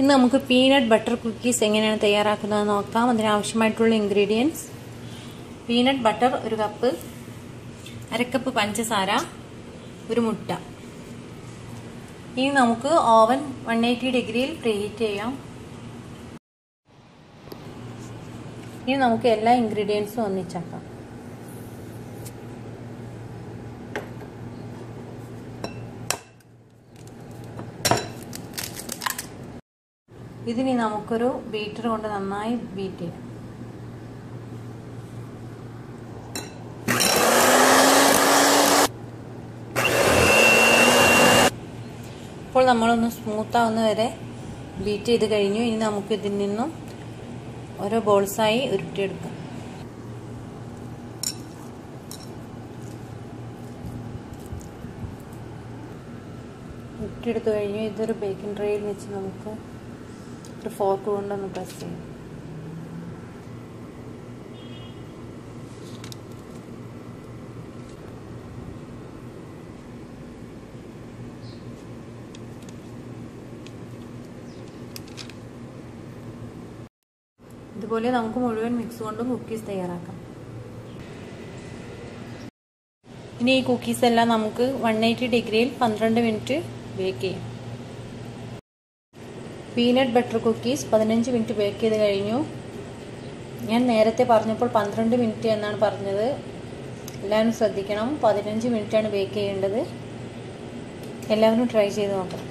ഇന്ന് നമുക്ക് peanut butter cookies എങ്ങനെയാണ് തയ്യാറാക്കുന്നത് നോക്കാം. അതിനാവശ്യമായിട്ടുള്ള ഇൻഗ്രീഡിയൻസ് പീനട്ട് ബട്ടർ ഒരു കപ്പ് അരക്കപ്പ് പഞ്ചസാര ഒരു മുട്ട. ഇനി നമുക്ക് ഓവൻ വൺ എയ്റ്റി ഡിഗ്രിയിൽ പ്രീഹീറ്റ് ചെയ്യാം. ഇനി നമുക്ക് എല്ലാ ഇൻഗ്രീഡിയൻസും ഒന്നിച്ചാക്കാം. ഇതിനി നമുക്കൊരു ബീറ്റർ കൊണ്ട് നന്നായി ബീറ്റ് ചെയ്യാം. ഇപ്പോൾ നമ്മളൊന്ന് സ്മൂത്ത് ആവുന്ന വരെ ബീറ്റ് ചെയ്ത് കഴിഞ്ഞു. ഇനി നമുക്ക് ഇതിൽ നിന്നും ഓരോ ബോൾസായി ഉരുട്ടിയെടുക്കാം. ഉരുട്ടിയെടുത്ത് കഴിഞ്ഞു. ഇതൊരു ബേക്കിംഗ് ട്രേയിൽ വെച്ച് നമുക്ക് ഒരു ഫോർക്ക് കൊണ്ടൊന്ന് പ്രസ് ചെയ്യും. ഇതുപോലെ നമുക്ക് മുഴുവൻ മിക്സ് കൊണ്ടും കുക്കീസ് തയ്യാറാക്കാം. ഇനി ഈ കുക്കീസ് എല്ലാം നമുക്ക് വൺ എയ്റ്റി ഡിഗ്രിയിൽ പന്ത്രണ്ട് മിനിറ്റ് ബേക്ക് ചെയ്യാം. പീനട്ട് ബട്ടർ കുക്കീസ് പതിനഞ്ച് മിനിറ്റ് ബേക്ക് ചെയ്ത് കഴിഞ്ഞു. ഞാൻ നേരത്തെ പറഞ്ഞപ്പോൾ പന്ത്രണ്ട് മിനിറ്റ് എന്നാണ് പറഞ്ഞത്. എല്ലാവരും ശ്രദ്ധിക്കണം. പതിനഞ്ച് മിനിറ്റാണ് ബേക്ക് ചെയ്യേണ്ടത്. എല്ലാവരും ട്രൈ ചെയ്ത് നോക്കാം